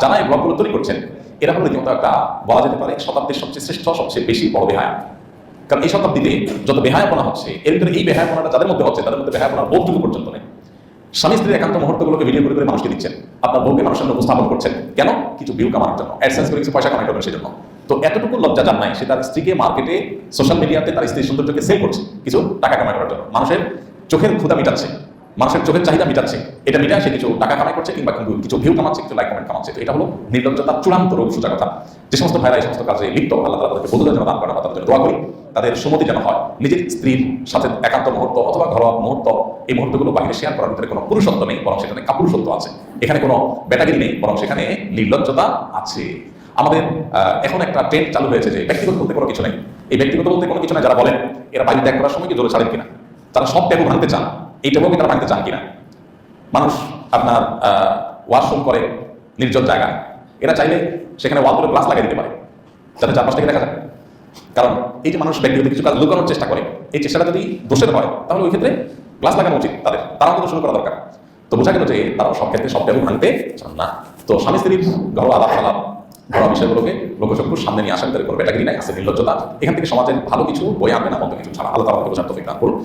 যারা এই ব্লগগুলো তৈরি করছেন, এরা হলো রীতিমতো একটা বলা যেতে পারে শতাব্দীর সবচেয়ে শ্রেষ্ঠ, সবচেয়ে বেশি বড় বেহায়া। কারণ এই শতাব্দীতে যত বেহায়াপনা হচ্ছে, এর ভিতরে এই বেহায়াপনাটা যাদের মধ্যে হচ্ছে, তাদের মধ্যে বেহায়াপনার বোধটুকু পর্যন্ত নেই। স্বামী স্ত্রীর একান্ত মুহূর্তগুলোকে ভিডিও করে করে মানুষকে দিচ্ছেন। আপনার বউকে মানুষের সামনে উপস্থাপন করছেন। কেন? কিছু ভিউ কামানোর জন্য। অ্যাডসেন্স করে কিছু পয়সা কামাই করবেন সেজন্য। তো এতটুকু লজ্জা যার নাই, সে তার স্ত্রীকে মার্কেটে সোশ্যাল মিডিয়াতে তার স্ত্রীর সৌন্দর্যকে সেল করছে। কিছু টাকা কামাই করার জন্য। মানুষের চোখের ক্ষুদা মিটাচ্ছে। মানুষের চোখের চাহিদা মিটাচ্ছে। এটা মিটায় সে কিছু টাকা কামাই করছে কিংবা কিন্তু কিছু ভিউ কামাচ্ছে, কিছু লাইক কমেন্ট কামাচ্ছে। তো এটা হলো নির্লজ্জতার চূড়ান্ত রোগ সোজা কথা। যে সমস্ত ভাইরা এই সমস্ত কাজে লিপ্ত, আল্লাহ তালা তাদেরকে বদলে যেন দান করেন আমরা তাদের জন্য দোয়া করি। তাদের সুমতি যেন হয়। নিজের স্ত্রীর সাথে একান্ত মুহূর্ত অথবা ঘরোয়া মুহূর্ত, এই মুহূর্তগুলো বাইরে শেয়ার করার ভিতরে কোনো পুরুষত্ব নেই, বরং সেখানে কাপুরুষত্ব আছে। এখানে কোনো ব্যাটাগিরি নেই, বরং সেখানে নির্লজ্জতা আছে। আমাদের এখন একটা ট্রেন্ড চালু হয়েছে যে ব্যক্তিগত বলতে কোনো কিছু নেই। এই ব্যক্তিগত বলতে কোনো কিছু নেই, যারা বলেন, এরা বাইরে ত্যাগ করার সময় কি জোরে ছাড়েন কিনা? তারা সব ট্যাবু ভাঙতে চান এই ট্যাবুকে তারা ভাঙতে চান কিনা? মানুষ আপনার ওয়াশরুম করে নির্জন জায়গায়। এরা চাইলে সেখানে ওয়াল করে গ্লাস লাগিয়ে দিতে পারে, যাতে চারপাশ থেকে দেখা যায়। কারণ এই যে মানুষ ব্যক্তিগত কিছু কাজ লুকানোর চেষ্টা করে, এই চেষ্টাটা যদি দোষের হয়, তাহলে ওই ক্ষেত্রে গ্লাস লাগানো উচিত তাদের। তারাও অন্তত শুরু করা দরকার। তো বোঝা গেল যে তারা সব ক্ষেত্রে সব ট্যাবু ভাঙতে চান না। তো স্বামী স্ত্রীর ঘরোয়া আলাপ আলাপ ঘরোয়া বিষয়গুলোকে লোকচক্ষুর সামনে নিয়ে আসার ভিতরে কোনো ব্যাটাগিরি নাই? আছে নির্লজ্জতা। এখান থেকে সমাজের ভালো কিছু বই আনবে না কিছু ছাড়া? আলাদা আলাদা বোঝার করুন।